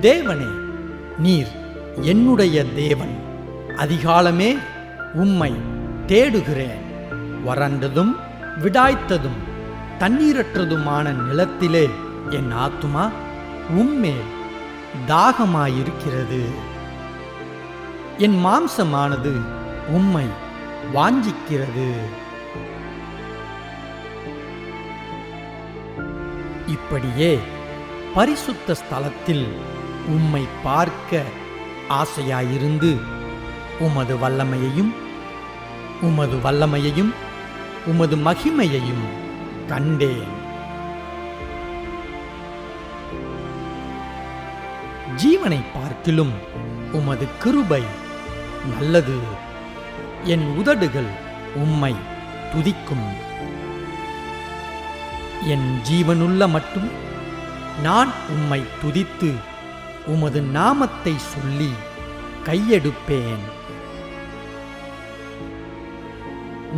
தேவனே நீர் என்னுடைய தேவன். அதிகாலமே உம்மை தேடுகிறேன். வறண்டதும் விடாய்த்ததும் தண்ணீரற்றதுமான நிலத்திலே என் ஆத்துமா உம்மேல் தாகமாயிருக்கிறது. என் மாம்சமானது உம்மை வாஞ்சிக்கிறது. இப்படியே பரிசுத்த ஸ்தலத்தில் உம்மை பார்க்க ஆசையாயிருந்து உமது வல்லமையையும் உமது வல்லமையையும் உமது மகிமையையும் கண்டேன். ஜீவனை பார்க்கிலும் உமது கிருபை நல்லது. என் உதடுகள் உம்மை துதிக்கும். என் ஜீவனுள்ள மட்டும் நான் உம்மை துதித்து உமது நாமத்தை சொல்லி கையெடுப்பேன்.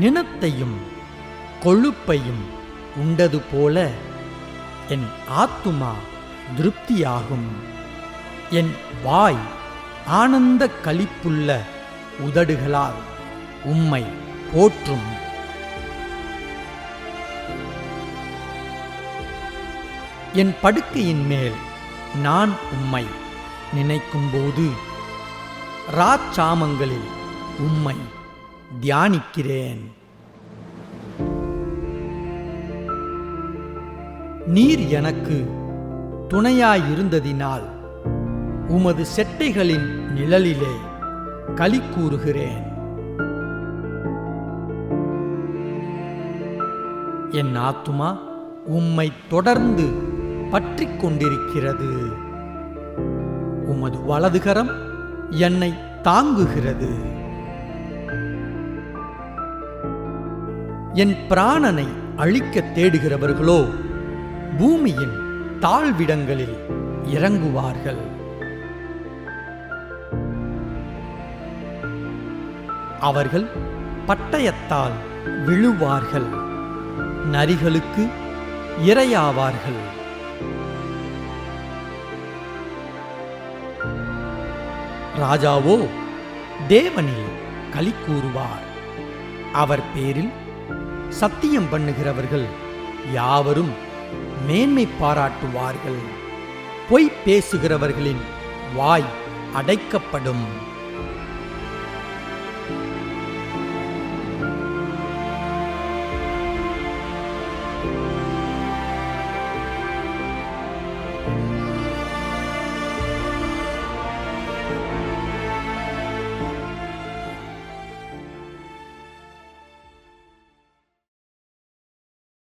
நினத்தையும் கொழுப்பையும் உண்டது போல என் ஆத்துமா திருப்தியாகும். என் வாய் ஆனந்த களிப்புள்ள உதடுகளால் உம்மை போற்றும். என் படுக்கையின் மேல் நான் உம்மை நினைக்கும்போது ராச்சாமங்களில் உம்மை தியானிக்கிறேன். நீர் எனக்கு துணையாயிருந்ததினால் உமது செட்டைகளின் நிழலிலே களி கூறுகிறேன். என் ஆத்துமா உம்மை தொடர்ந்து பற்றிக் கொண்டிருக்கிறது. உமது வலதுகரம் என்னை தாங்குகிறது. என் பிராணனை அழிக்க தேடுகிறவர்களோ பூமியின் தாழ்விடங்களில் இறங்குவார்கள். அவர்கள் பட்டயத்தால் விழுவார்கள். நரிகளுக்கு இரையாவார்கள். ராஜாவோ தேவனில் களி கூறுவார் அவர் பேரில் சத்தியம் பண்ணுகிறவர்கள் யாவரும் மேன்மை பாராட்டுவார்கள். பொய் பேசுகிறவர்களின் வாய் அடைக்கப்படும்.